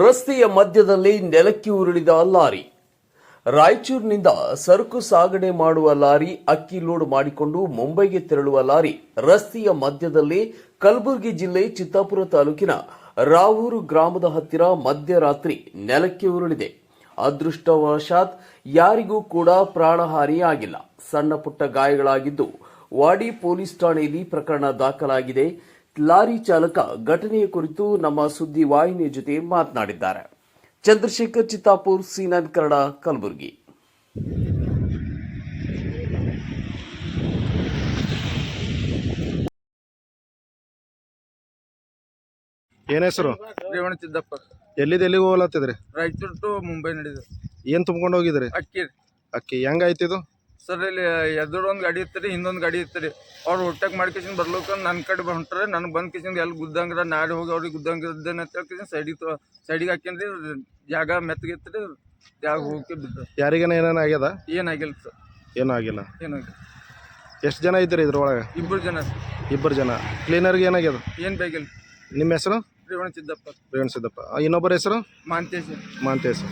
ರಸ್ತೆಯ ಮಧ್ಯದಲ್ಲಿ ನೆಲಕ್ಕೆ ಉರುಳಿದ ಲಾರಿ. ರಾಯಚೂರಿನಿಂದ ಸರಕು ಸಾಗಣೆ ಮಾಡುವ ಲಾರಿ ಅಕ್ಕಿ ಲೋಡ್ ಮಾಡಿಕೊಂಡು ಮುಂಬೈಗೆ ತೆರಳುವ ಲಾರಿ ರಸ್ತೆಯ ಮಧ್ಯದಲ್ಲಿ ಕಲಬುರಗಿ ಜಿಲ್ಲೆ ಚಿತ್ತಾಪುರ ತಾಲೂಕಿನ ರಾವೂರು ಗ್ರಾಮದ ಹತ್ತಿರ ಮಧ್ಯರಾತ್ರಿ ನೆಲಕ್ಕೆ ಉರುಳಿದೆ. ಅದೃಷ್ಟವಶಾತ್ ಯಾರಿಗೂ ಕೂಡ ಪ್ರಾಣಹಾನಿಯಾಗಿಲ್ಲ ಸಣ್ಣ ಪುಟ್ಟ ಗಾಯಗಳಾಗಿದ್ದು ವಾಡಿ ಪೊಲೀಸ್ ಠಾಣೆಯಲ್ಲಿ ಪ್ರಕರಣ ದಾಖಲಾಗಿದೆ. ಲಾರಿ ಚಾಲಕ ಘಟನೆಯ ಕುರಿತು ನಮ್ಮ ಸುದ್ದಿ ವಾಹಿನಿಯ ಜೊತೆ ಮಾತನಾಡಿದ್ದಾರೆ. ಚಂದ್ರಶೇಖರ್ ಚಿತ್ತಾಪುರ್ ಸೀನನ್ ಕನ್ನಡ ಕಲಬುರಗಿ. ಏನ್ ಹೆಸರು? ರೇವಣ ಸಿದ್ದಪ್ಪ ಎಲ್ಲಿದೆ ಎಲ್ಲಿಗೆ ಹೋಗ್ಲತ್ತಿದ್ರಿ ರಾಯಚೂರು ಟು ಮುಂಬೈ ನಡೆದು ಏನ್ ತುಂಬ್ಕೊಂಡು ಹೋಗಿದ್ರಿ? ಅಕ್ಕಿ ಅಕ್ಕಿ ಹೆಂಗಾಯ್ತಿದು ಸರ್ ಇಲ್ಲಿ ಎದುರು ಒಂದು ಗಾಡಿ ರೀ ಹಿಂದೊಂದು ಗಾಡಿ ಇತ್ತು ರೀ ಅವ್ರು ಹೊಟ್ಟೆಗೆ ಮಾಡ್ಕೇಸಿಂದ ಬರ್ಲಕ್ಕ ನನ್ನ ಕಡೆ ಹೊಂಟ್ರೆ ನನಗೆ ಬಂದು ಕಿಸಿಂದ ಎಲ್ಲಿ ಗುದ್ದಂಗ್ರ ನಾಳೆ ಹೋಗಿ ಅವ್ರಿಗೆ ಗುದ್ದಂಗಿದ್ದೇನೆ ಅಂತ ಹೇಳ್ಕೇಸಿಂದ ಸೈಡಿಗೆ ತೊ ಸೈಡಿಗೆ ಹಾಕ್ಯಂದ್ರಿ ಜಾಗ ರೀ ಜಾಗ ಹೋಗಿ ಬಿದ್ದು ಯಾರಿಗೇನ ಏನೇನು ಆಗ್ಯದ? ಏನಾಗಿಲ್ಲ ಸರ್. ಏನೂ ಆಗಿಲ್ಲ. ಏನಾಗಿಲ್ಲ ಎಷ್ಟು ಜನ ಇದ್ರಿ ಇದ್ರೊಳಗೆ? ಇಬ್ಬರು ಜನ ಇಬ್ಬರು ಜನ. ಕ್ಲೀನರ್ಗೆ ಏನಾಗ್ಯದ ಏನು ಬೇಕಿಲ್ಲ. ನಿಮ್ಮ ಹೆಸರು? ರೇವಣ ಸಿದ್ದಪ್ಪ. ರೇವಣ ಸಿದ್ದಪ್ಪ. ಆ, ಇನ್ನೊಬ್ಬರ ಹೆಸರು? ಮಾಂತೇಶ್. ಮಾಂತೇಶ್.